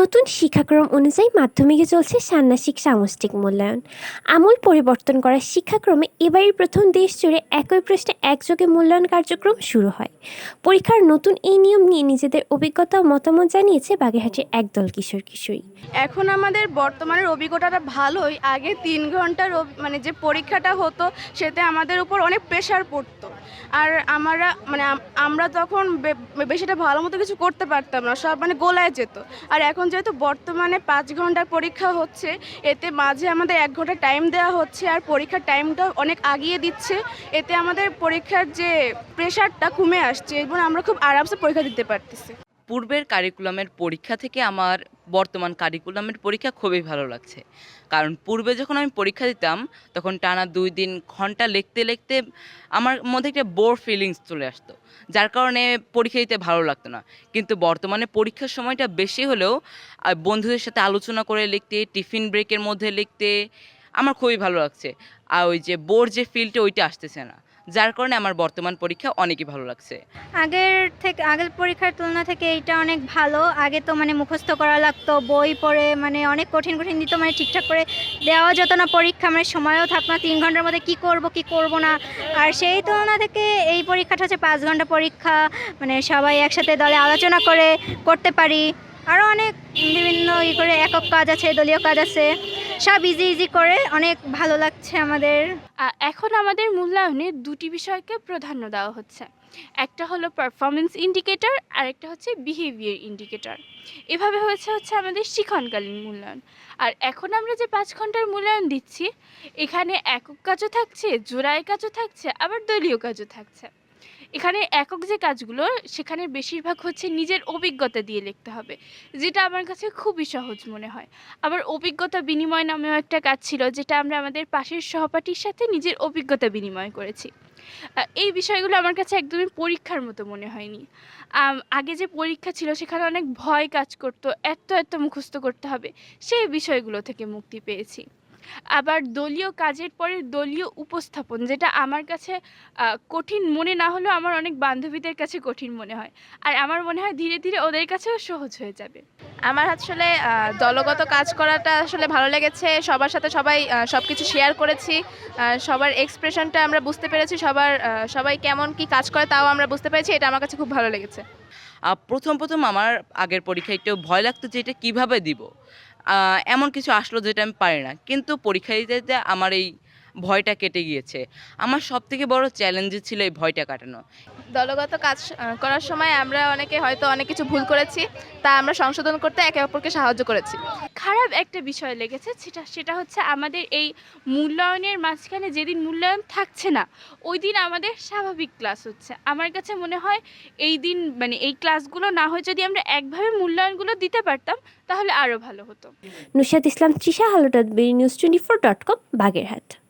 নতুন শিক্ষাক্রম অনুযায়ী মাধ্যমিকে চলছে ষান্মাসিক সামষ্টিক মূল্যায়ন। আমূল পরিবর্তন করা শিক্ষাক্রমে এবারই প্রথম দেশ জুড়ে একই প্রশ্নে একযোগে মূল্যায়ন কার্যক্রম শুরু হয়। পরীক্ষার নতুন এই নিয়ম নিয়ে নিজেদের অভিজ্ঞতা ও মতামত জানিয়েছে বাগেরহাটের একদল কিশোর কিশোরী। এখন আমাদের বর্তমানের অভিজ্ঞতাটা ভালোই। আগে তিন ঘণ্টার মানে যে পরীক্ষাটা হতো, সেতে আমাদের উপর অনেক প্রেশার পড়তো। আর আমরা মানে আমরা তখন বেশিটা ভালো মতো কিছু করতে পারতাম না, সব মানে গোলায় যেত। আর এখন যেহেতু বর্তমানে পাঁচ ঘণ্টার পরীক্ষা হচ্ছে, এতে মাঝে আমাদের এক ঘণ্টা টাইম দেওয়া হচ্ছে, আর পরীক্ষার টাইমটা অনেক আগিয়ে দিচ্ছে, এতে আমাদের পরীক্ষার যে প্রেশারটা কমে আসছে এবং আমরা খুব আরামসে পরীক্ষা দিতে পারতেছি। পূর্বের কারিকুলামের পরীক্ষা থেকে আমার বর্তমান কারিকুলামের পরীক্ষা খুবই ভালো লাগছে। কারণ পূর্বে যখন আমি পরীক্ষা দিতাম, তখন টানা দুই দিন ঘণ্টা লিখতে লিখতে আমার মধ্যে একটা বোর ফিলিংস চলে আসতো, যার কারণে পরীক্ষা দিতে ভালো লাগতো না। কিন্তু বর্তমানে পরীক্ষার সময়টা বেশি হলেও বন্ধুদের সাথে আলোচনা করে লিখতে, টিফিন ব্রেকের মধ্যে লিখতে, আমার খুবই ভালো লাগছে। আর ওই যে বোর যে ফিলটা ওইটা আসতেছে না। যার কারণে আমার বর্তমান পরীক্ষা অনেকই ভালো লাগছে। আগের থেকে, আগের পরীক্ষার তুলনা থেকে এইটা অনেক ভালো। আগে তো মানে মুখস্থ করা লাগতো, বই পড়ে মানে অনেক কঠিন কঠিন দিত মানে ঠিকঠাক করে দেওয়া যেত না পরীক্ষা মানে সময়ও থাকতো না, তিন ঘণ্টার মধ্যে কি করব কি করব না। আর সেই তুলনা থেকে এই পরীক্ষাটা হচ্ছে পাঁচ ঘণ্টা পরীক্ষা মানে সবাই একসাথে দলে আলোচনা করে, করতে পারি। আরও অনেক বিভিন্ন ই করে একক কাজ আছে, দলীয় কাজ আছে। সব ইজি ইজি করে অনেক ভালো লাগছে আমাদের। এখন আমাদের মূল্যায়নে দুটি বিষয়কে প্রাধান্য দেওয়া হচ্ছে। একটা হলো পারফরমেন্স ইন্ডিকেটর আর একটা হচ্ছে বিহেভিয়ার ইন্ডিকেটর এভাবে হয়েছে হচ্ছে আমাদের শিক্ষণকালীন মূল্যায়ন। আর এখন আমরা যে পাঁচ ঘণ্টার মূল্যায়ন দিচ্ছি, এখানে একক কাজও থাকছে, জোড়ায় কাজও থাকছে, আবার দলীয় কাজও থাকছে। এখানে একক যে কাজগুলো, সেখানে বেশিরভাগ হচ্ছে নিজের অভিজ্ঞতা দিয়ে লিখতে হবে, যেটা আমার কাছে খুবই সহজ মনে হয়। আবার অভিজ্ঞতা বিনিময় নামেও একটা কাজ ছিল, যেটা আমরা আমাদের পাশের সহপাঠীর সাথে নিজের অভিজ্ঞতা বিনিময় করেছি। এই বিষয়গুলো আমার কাছে একদমই পরীক্ষার মতো মনে হয়নি। আগে যে পরীক্ষা ছিল, সেখানে অনেক ভয় কাজ করতো এত এত মুখস্থ করতে হবে, সেই বিষয়গুলো থেকে মুক্তি পেয়েছি। আবার দলীয় কাজের পরে দলীয় উপস্থাপন যেটা আমার কাছে কঠিন মনে না হলেও আমার অনেক বান্ধবীদের কাছে কঠিন মনে হয়। আর আমার মনে হয় ধীরে ধীরে ওদের কাছেও সহজ হয়ে যাবে। আমার আসলে দলগত কাজ করাটা আসলে ভালো লেগেছে। সবার সাথে সবাই সব কিছু শেয়ার করেছি। সবার এক্সপ্রেশনটা আমরা বুঝতে পেরেছি। সবার সবাই কেমন কি কাজ করে তাও আমরা বুঝতে পেরেছি। এটা আমার কাছে খুব ভালো লেগেছে। প্রথম প্রথম আমার আগের পরীক্ষায় একটু ভয় লাগতো যে এটা কীভাবে দিব? এমন কিছু আসলো যেটা আমি পারি না। কিন্তু পরীক্ষা দিতে দিতে আমার এই ভয়টা কেটে গিয়েছে। আমার সব থেকে বড় চ্যালেঞ্জ ছিল এই ভয়টা কাটানো। দলগত কাজ করার সময় আমরা অনেকে হয়তো অনেক কিছু ভুল করেছি তা আমরা সংশোধন করতে একে অপরকে সাহায্য করেছি। খারাপ একটা বিষয় লেগেছে সেটা সেটা হচ্ছে আমাদের এই মূল্যায়নের মাঝখানে যেদিন মূল্যায়ন থাকছে না ওই দিন আমাদের স্বাভাবিক ক্লাস হচ্ছে। আমার কাছে মনে হয় এই দিন মানে এই ক্লাসগুলো না হয় যদি আমরা একভাবে মূল্যায়নগুলো দিতে পারতাম তাহলে আরও ভালো হতো। নুশাদ ইসলাম তৃষা হালো dot B news twenty four dot com Bagerhat.